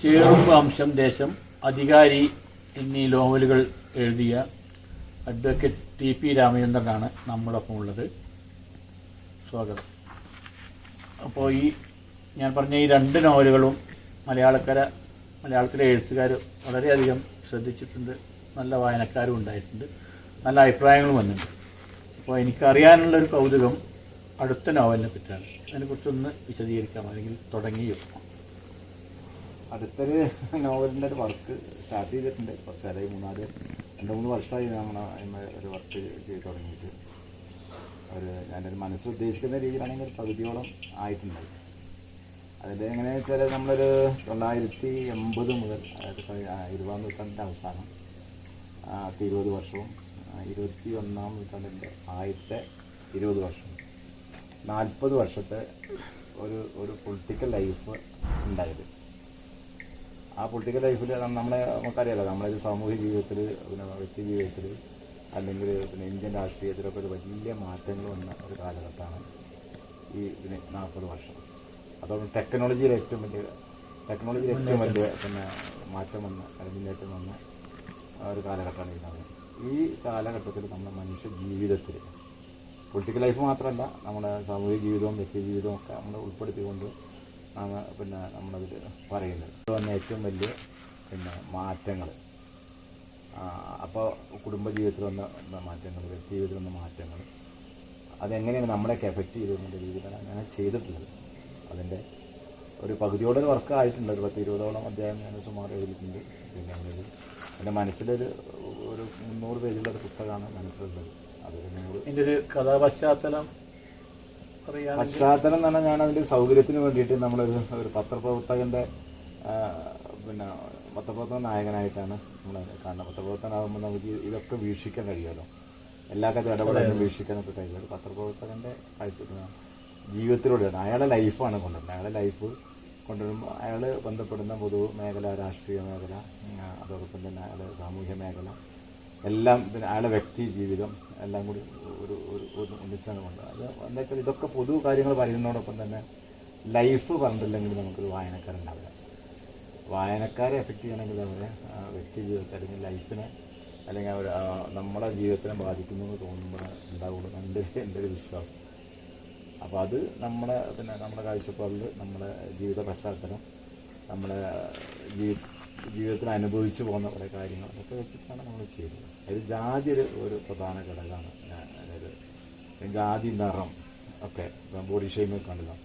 ചേറുമ്പ് അംശം ദേശം അധികാരി എന്നീ നോവലുകൾ എഴുതിയ അഡ്വക്കേറ്റ് ടി പി രാമചന്ദ്രനാണ് നമ്മളൊപ്പം ഉള്ളത്. സ്വാഗതം. അപ്പോൾ ഈ ഞാൻ പറഞ്ഞ ഈ രണ്ട് നോവലുകളും മലയാളക്കര മലയാളത്തിലെ എഴുത്തുകാർ വളരെയധികം ശ്രദ്ധിച്ചിട്ടുണ്ട്. നല്ല വായനക്കാരും ഉണ്ടായിട്ടുണ്ട്. നല്ല അഭിപ്രായങ്ങളും വന്നിട്ടുണ്ട്. അപ്പോൾ എനിക്കറിയാനുള്ളൊരു കൗതുകം അടുത്ത നോവലിനെ പറ്റിയാണ്. അതിനെക്കുറിച്ചൊന്ന് വിശദീകരിക്കാം അല്ലെങ്കിൽ തുടങ്ങിയോ? അടുത്തൊരു നോവലിന്റെ ഒരു വർക്ക് സ്റ്റാർട്ട് ചെയ്തിട്ടുണ്ട്. കുറച്ച് അതായത് മൂന്നാൽ രണ്ട് മൂന്ന് വർഷമായി നമ്മൾ അതിന്മേൽ ഒരു വർക്ക് ചെയ്ത് തുടങ്ങിയിട്ട്. ഒരു ഞാൻ മനസ്സ് ഉദ്ദേശിക്കുന്ന രീതിയിലാണെങ്കിൽ ഒരു പകുതിയോളം ആയിട്ടുണ്ടായി അതിൽ എങ്ങനെയാണെന്ന് വെച്ചാൽ നമ്മളൊരു തൊള്ളായിരത്തി എൺപത് മുതൽ അതായത് ഇരുപതാം നൂറ്റാണ്ടിന്റെ അവസാനം ഇരുപത് വർഷവും ഇരുപത്തി ഒന്നാം നൂറ്റാണ്ടിന്റെ ആദ്യത്തെ ഇരുപത് വർഷവും നാൽപ്പത് വർഷത്തെ ഒരു ഒരു പൊളിറ്റിക്കൽ ലൈഫ് ഉണ്ടായത്. ആ പൊളിറ്റിക്കൽ ലൈഫിൽ നമ്മളെ നമുക്കറിയാലോ നമ്മളൊരു സാമൂഹിക ജീവിതത്തിൽ പിന്നെ വ്യക്തി ജീവിതത്തിൽ അല്ലെങ്കിൽ പിന്നെ ഇന്ത്യൻ രാഷ്ട്രീയത്തിലൊക്കെ ഒരു വലിയ മാറ്റങ്ങൾ വന്ന ഒരു കാലഘട്ടമാണ് ഈ പിന്നെ നാൽപ്പത് വർഷം. അതോടൊപ്പം ടെക്നോളജിയിൽ ഏറ്റവും വലിയ ടെക്നോളജിയിൽ ഏറ്റവും വലിയ പിന്നെ മാറ്റം വന്ന അല്ലെങ്കിൽ മുന്നേറ്റം വന്ന ആ ഒരു കാലഘട്ടമാണ് ഈ സമയം ഈ കാലഘട്ടത്തിൽ നമ്മുടെ മനുഷ്യ ജീവിതത്തിൽ പൊളിറ്റിക്കൽ ലൈഫ് മാത്രമല്ല നമ്മുടെ സാമൂഹിക ജീവിതവും വ്യക്തി ജീവിതവും ഒക്കെ നമ്മൾ ഉൾപ്പെടുത്തിക്കൊണ്ട് ആണ് പിന്നെ നമ്മളതിൽ പറയുന്നത്. വന്ന ഏറ്റവും വലിയ പിന്നെ മാറ്റങ്ങൾ അപ്പോൾ കുടുംബജീവിതത്തിൽ വന്ന മാറ്റങ്ങൾ വ്യക്തി ജീവിതത്തിൽ വന്ന മാറ്റങ്ങൾ അതെങ്ങനെയാണ് നമ്മളെയൊക്കെ എഫക്റ്റ് ചെയ്തെന്നുള്ള രീതിയിലാണ് ഞാൻ ചെയ്തിട്ടുള്ളത്. അതിന്റെ ഒരു പകുതിയോടെ വർക്ക് ആയിട്ടുണ്ട്. ഒരു പത്ത് ഇരുപതോളം ഞാൻ സുമാർ എഴുതിയിട്ടുണ്ട്. പിന്നെ അതിൽ എന്റെ മനസ്സിലൊരു ഒരു മുന്നൂറ് പേജുള്ള ഒരു പുസ്തകമാണ് മനസ്സിലുള്ളത്. നൂറ് ഇതിന്റെ ഒരു കഥാപശ്ചാത്തലം പശ്ചാത്തലം എന്ന് പറഞ്ഞാൽ ഞാൻ അതിന്റെ സൗകര്യത്തിന് വേണ്ടിയിട്ട് നമ്മളൊരു ഒരു പത്രപ്രവർത്തകന്റെ പിന്നെ പത്രപ്രവർത്തക നായകനായിട്ടാണ് നമ്മൾ കാണുന്നത്. പത്രപ്രവർത്തനാകുമ്പോൾ നമുക്ക് ഇതൊക്കെ വീക്ഷിക്കാൻ കഴിയുമല്ലോ. എല്ലാ കഥ ഇടപെടലും വീക്ഷിക്കാനൊക്കെ കഴിയും ഒരു പത്രപ്രവർത്തകന്റെ കാഴ്ച ജീവിതത്തിലൂടെയാണ്. അയാളുടെ ലൈഫാണ് കൊണ്ടുവരുന്നത്. അയാളുടെ ലൈഫ് കൊണ്ടുവരുമ്പോൾ അയാൾ ബന്ധപ്പെടുന്ന പൊതു മേഖല രാഷ്ട്രീയ മേഖല അതോടൊപ്പം തന്നെ അയാളുടെ സാമൂഹ്യ മേഖല എല്ലാം പിന്നെ അയാളുടെ വ്യക്തി ജീവിതം എല്ലാം കൂടി ഒരു ഒരു ഒന്നിച്ചാണ് കൊണ്ട് അത് എന്താ വെച്ചാൽ ഇതൊക്കെ പൊതു കാര്യങ്ങൾ പറയുന്നതോടൊപ്പം തന്നെ ലൈഫ് പറഞ്ഞിട്ടില്ലെങ്കിൽ നമുക്കൊരു വായനക്കാരുണ്ടാവില്ല. വായനക്കാരെ എഫക്റ്റ് ചെയ്യണമെങ്കിൽ അവരെ വ്യക്തി ജീവിതത്തെ അല്ലെങ്കിൽ ലൈഫിനെ അല്ലെങ്കിൽ അവർ നമ്മളെ ജീവിതത്തിനെ ബാധിക്കുന്നു എന്ന് തോന്നുമ്പോൾ ഉണ്ടാവുള്ളൂ. എന്റെ എന്റെ ഒരു വിശ്വാസം. അപ്പോൾ അത് നമ്മളെ പിന്നെ നമ്മുടെ കാഴ്ചപ്പാടിൽ നമ്മുടെ ജീവിത പശ്ചാത്തലം നമ്മുടെ ജീവി ജീവിതത്തിൽ അനുഭവിച്ചു പോകുന്ന കുറേ കാര്യങ്ങൾ അതൊക്കെ വെച്ചിട്ടാണ് നമ്മൾ ചെയ്യുന്നത്. അതിൽ ജാതി ഒരു ഒരു പ്രധാന ഘടകമാണ്. അതായത് ജാതി നിറം ഒക്കെ ബോഡി ഷെയ്മൊക്കെ ഉണ്ടല്ലോ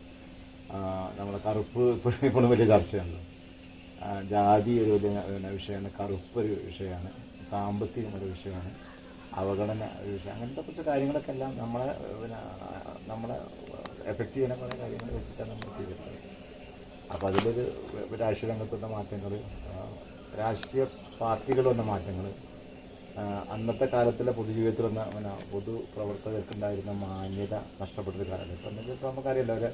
നമ്മളെ കറുപ്പ് ഇപ്പോഴും വലിയ ചർച്ചയുണ്ട്. ജാതി ഒരു വലിയ വിഷയമാണ്. കറുപ്പ് ഒരു വിഷയമാണ്. സാമ്പത്തികം ഒരു വിഷയമാണ്. അവഗണന ഒരു വിഷയം. അങ്ങനത്തെ കുറച്ച് കാര്യങ്ങളൊക്കെ എല്ലാം നമ്മളെ പിന്നെ നമ്മളെ എഫക്റ്റ് ചെയ്യുന്ന കുറേ കാര്യങ്ങൾ വെച്ചിട്ടാണ് നമ്മൾ ചെയ്തിട്ടുള്ളത്. അപ്പോൾ അതിലൊരു രാഷ്ട്രീയ രംഗത്തുള്ള മാറ്റങ്ങൾ രാഷ്ട്രീയ പാർട്ടികൾ വന്ന മാറ്റങ്ങൾ അന്നത്തെ കാലത്തിലെ പൊതുജീവിതത്തിൽ വന്ന പിന്നെ പൊതു പ്രവർത്തകർക്കുണ്ടായിരുന്ന മാന്യത നഷ്ടപ്പെട്ടൊരു കാലമാണ് ഇപ്പം എന്താ ഇപ്പോൾ നമുക്കറിയില്ല ഒരു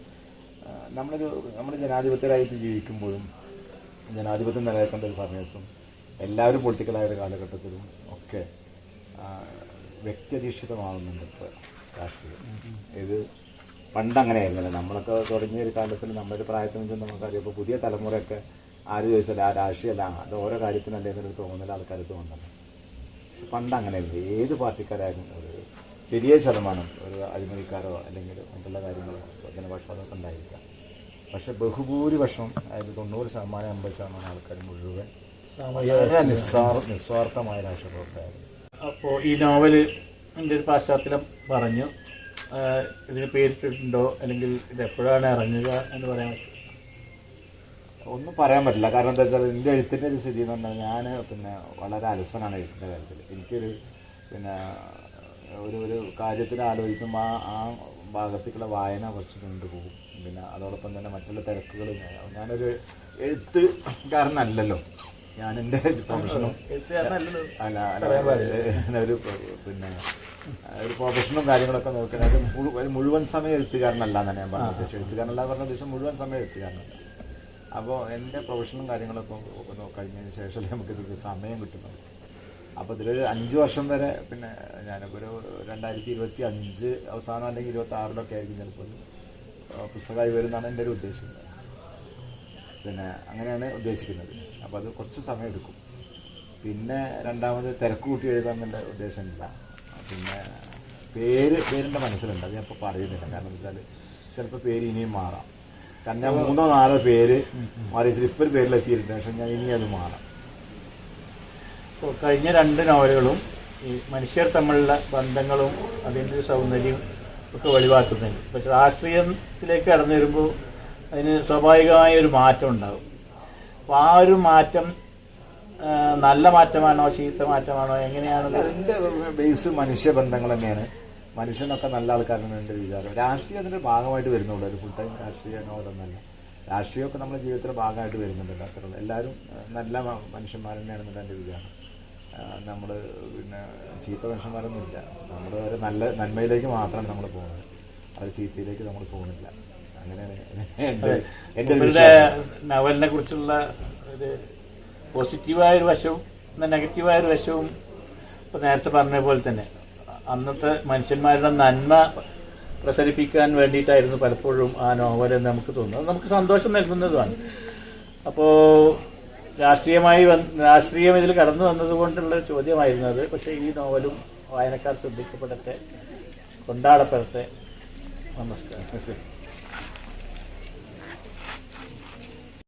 നമ്മളൊരു നമ്മൾ ജനാധിപത്യരായിട്ട് ജീവിക്കുമ്പോഴും ജനാധിപത്യം നിലനിൽക്കേണ്ട ഒരു സമയത്തും എല്ലാവരും പൊളിറ്റിക്കലായ ഒരു കാലഘട്ടത്തിലും ഒക്കെ വ്യക്തിയധിഷ്ഠിതമാകുന്നുണ്ട് ഇപ്പോൾ രാഷ്ട്രീയം. ഇത് പണ്ട് അങ്ങനെയായിരുന്നല്ലോ നമ്മളൊക്കെ തുടങ്ങിയ ഒരു കാലത്തിൽ നമ്മുടെ ഒരു പ്രായത്തിൽ നിന്ന് നമുക്കറിയാം. ഇപ്പോൾ പുതിയ തലമുറയൊക്കെ ആര് ചോദിച്ചാൽ ആ രാഷ്ട്രീയമല്ല അത് ഓരോ കാര്യത്തിനല്ലേ എന്നൊരു തോന്നൽ ആൾക്കാർ തോന്നുന്നത് പണ്ട് അങ്ങനെയല്ല ഏത് പാർട്ടിക്കാരായാലും ഒരു ചെറിയ ശതമാനം ഒരു അഴിമതിക്കാരോ അല്ലെങ്കിൽ മറ്റുള്ള കാര്യങ്ങളോ ജനപക്ഷപാതമൊക്കെ ഉണ്ടായിരിക്കാം. പക്ഷെ ബഹുഭൂരിപക്ഷം അതായത് തൊണ്ണൂറ് ശതമാനം അമ്പത് ശതമാനം ആൾക്കാർ മുഴുവൻ വളരെ നിസ്സാർ നിസ്വാർത്ഥമായ രാഷ്ട്രപ്രവർത്തകരായിരുന്നു അപ്പോൾ ഈ നോവൽ എന്റെ ഒരു പശ്ചാത്തലം പറഞ്ഞു. ഇതിന് പേരിട്ടിട്ടുണ്ടോ? അല്ലെങ്കിൽ ഇത് എപ്പോഴാണ് ഇറങ്ങുക എന്ന് പറയാൻ പറ്റും ഒന്നും പറയാൻ പറ്റില്ല. കാരണം എന്താ വെച്ചാൽ എന്റെ എഴുത്തിന്റെ ഒരു സ്ഥിതി എന്ന് പറഞ്ഞാൽ ഞാൻ പിന്നെ വളരെ അലസനാണ് എഴുത്തിന്റെ കാര്യത്തിൽ. എനിക്കൊരു പിന്നെ ഒരു ഒരു കാര്യത്തിന് ആലോചിക്കുമ്പോൾ ആ ആ ഭാഗത്തേക്കുള്ള വായന കുറച്ച് കൊണ്ടുപോകും പിന്നെ അതോടൊപ്പം തന്നെ മറ്റുള്ള തിരക്കുകൾ ഞാനൊരു എഴുത്തുകാരനല്ലല്ലോ. ഞാൻ എന്റെ പ്രൊഫഷനും അല്ല അല്ല ഒരു പിന്നെ ഒരു പ്രൊഫഷനും കാര്യങ്ങളൊക്കെ നോക്കുന്നത് മുഴുവൻ സമയം എഴുത്തുകാരനല്ല എന്നാണ് ഞാൻ പറഞ്ഞത്. എഴുത്തുകാരനല്ല പറഞ്ഞ ഉദ്ദേശം മുഴുവൻ സമയം എഴുത്തുകാരനല്ല. അപ്പോൾ എന്റെ പ്രൊഫഷനും കാര്യങ്ങളൊക്കെ കഴിഞ്ഞതിന് ശേഷം നമുക്ക് ഇതിൽ സമയം കിട്ടുന്നുള്ളൂ അപ്പോൾ ഇതിലൊരു അഞ്ച് വർഷം വരെ പിന്നെ ഞാനിപ്പോൾ ഒരു രണ്ടായിരത്തി ഇരുപത്തി അഞ്ച് അവസാനം അല്ലെങ്കിൽ ഇരുപത്തി ആറിലൊക്കെ ആയിരിക്കും ചിലപ്പോൾ പുസ്തകമായി വരുന്നതാണ് എന്റെ ഒരു ഉദ്ദേശം. പിന്നെ അങ്ങനെയാണ് ഉദ്ദേശിക്കുന്നത്. അപ്പോൾ അത് കുറച്ച് സമയം എടുക്കും. പിന്നെ രണ്ടാമത് തിരക്ക് കൂട്ടി എഴുതാന്നുള്ള ഉദ്ദേശമില്ല. പിന്നെ പേര് പേരിന്റെ മനസ്സിലുണ്ട്. അത് ഞാൻ ഇപ്പോൾ പറയുന്നില്ല. കാരണം വെച്ചാൽ ചിലപ്പോൾ പേര് ഇനിയും മാറാം. ഞാൻ മൂന്നോ നാലോ പേര് മാറി. ഇപ്പോൾ ഒരു പേരിലെത്തിയിട്ടുണ്ട്. പക്ഷെ ഞാൻ ഇനി അത് മാറാം. ഇപ്പോൾ കഴിഞ്ഞ രണ്ട് നോവലുകളും ഈ മനുഷ്യർ തമ്മിലുള്ള ബന്ധങ്ങളും അതിന്റെ ഒരു സൗന്ദര്യം ഒക്കെ വെളിവാക്കുന്നുണ്ട്. പക്ഷെ രാഷ്ട്രീയത്തിലേക്ക് കടന്നു വരുമ്പോൾ അതിന് സ്വാഭാവികമായ ഒരു മാറ്റം ഉണ്ടാകും അപ്പോൾ ആ ഒരു മാറ്റം നല്ല മാറ്റമാണോ ചീത്ത മാറ്റമാണോ എങ്ങനെയാണ് അതിന്റെ ബേസ് മനുഷ്യബന്ധങ്ങൾ തന്നെയാണ്. മനുഷ്യനൊക്കെ നല്ല ആൾക്കാരാണ് എന്റെ വിചാരം. രാഷ്ട്രീയം അതിന്റെ ഭാഗമായിട്ട് വരുന്നുള്ളൂ. ഒരു ഫുൾ ടൈം രാഷ്ട്രീയ നോവലൊന്നല്ല രാഷ്ട്രീയമൊക്കെ നമ്മുടെ ജീവിതത്തിന്റെ ഭാഗമായിട്ട് വരുന്നുണ്ട് അത്രയുള്ള എല്ലാവരും നല്ല മനുഷ്യന്മാർ തന്നെയാണെന്നുള്ള എന്റെ വിചാരം. നമ്മൾ പിന്നെ ചീത്ത മനുഷ്യന്മാരൊന്നും ഇല്ല. നമ്മൾ ഒരു നല്ല നന്മയിലേക്ക് മാത്രമാണ് നമ്മൾ പോകുന്നത്. അവർ ചീത്തയിലേക്ക് നമ്മൾ പോകുന്നില്ല. അങ്ങനെയാണ് എന്റെ എന്റെ നോവലിനെ കുറിച്ചുള്ള ഒരു പോസിറ്റീവായ ഒരു വശവും എന്നാൽ നെഗറ്റീവായ ഒരു വശവും ഇപ്പോൾ നേരത്തെ പറഞ്ഞ പോലെ തന്നെ. അന്നത്തെ മനുഷ്യന്മാരുടെ നന്മ പ്രസരിപ്പിക്കാൻ വേണ്ടിയിട്ടായിരുന്നു പലപ്പോഴും ആ നോവൽ എന്ന് നമുക്ക് തോന്നുന്നത്. നമുക്ക് സന്തോഷം നൽകുന്നതുമാണ്. അപ്പോൾ രാഷ്ട്രീയമായി രാഷ്ട്രീയം ഇതിൽ കടന്നു വന്നതുകൊണ്ടുള്ള ചോദ്യമായിരുന്നു അത് പക്ഷേ ഈ നോവലും വായനക്കാർ ശ്രദ്ധിക്കപ്പെടട്ടെ. കൊണ്ടാടപ്പെടട്ടെ. നമസ്കാരം.